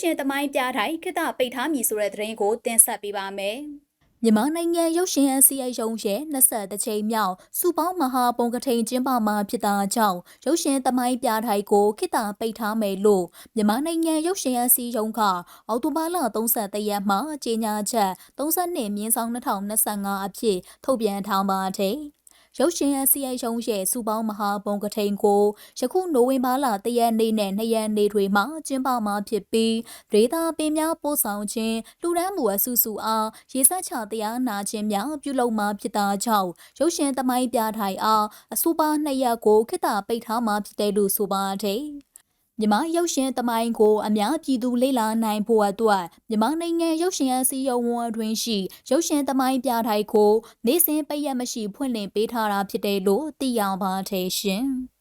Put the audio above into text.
ရှင်သမိုင်းပြထိုင်ခိတပိတ်ထားမည်ဆိုတဲ့သတင်းကိုတင်ဆက်ပေးပါမယ်။မြန်မာနိုင်ငံရုပ်ရှင်အစည်းအရုံးရဲ့20ကြိမ်မြောက်စူပေါင်းမဟာပုံကထိန်ကျင်းပမှာဖြစ်တာကြောင့်ရုပ်ရှင်သမိုင်းပြထိုင်ကိုခိတပိတ်ထားမယ်လို့မြန်မာနိုင်ငံရုပ်ရှင်အစည်းအရုံးကအောက်တိုဘာလ31ရက်မှာကြေညာချက်32မြင်းဆောင်2025အဖြစ်ထုတ်ပြန်ထားပါတယ်။ ရုပ်ရှင်အစည်းအရုံးရဲ့စူပေါင်းမဟာပုံကထိန်ကိုယခုနိုဝင်ဘာလ1ရက်နေ့နဲ့2ရက်နေ့တွေမှာကျင်းပမှာဖြစ်ပြီးဒေတာပင်များပို့ဆောင်ခြင်းလူဒန်းမူအစုစုအားရေစက်ချတရားနာခြင်းများပြုလုပ်မှာဖြစ်တာကြောင့်ရုပ်ရှင်သမိုင်းပြထိုင်အားအစူပါနှစ်ရက်ကိုခိတပိတ်ထားမှာဖြစ်တယ်လို့ဆိုပါတယ်။ မြမရုပ်ရှင်သမိုင်းကိုအများပြည်သူလေ့လာနိုင်ဖို့အတွက်မြမနိုင်ငံရုပ်ရှင်အစည်းအဝေးအတွင်းရှိရုပ်ရှင်သမိုင်းပြထိုင်ကို နေ့စဉ်ပိတ်ရက်မရှိဖွင့်လှစ်ပေးထားတာဖြစ်တယ်လို့သိရပါတယ်ရှင်။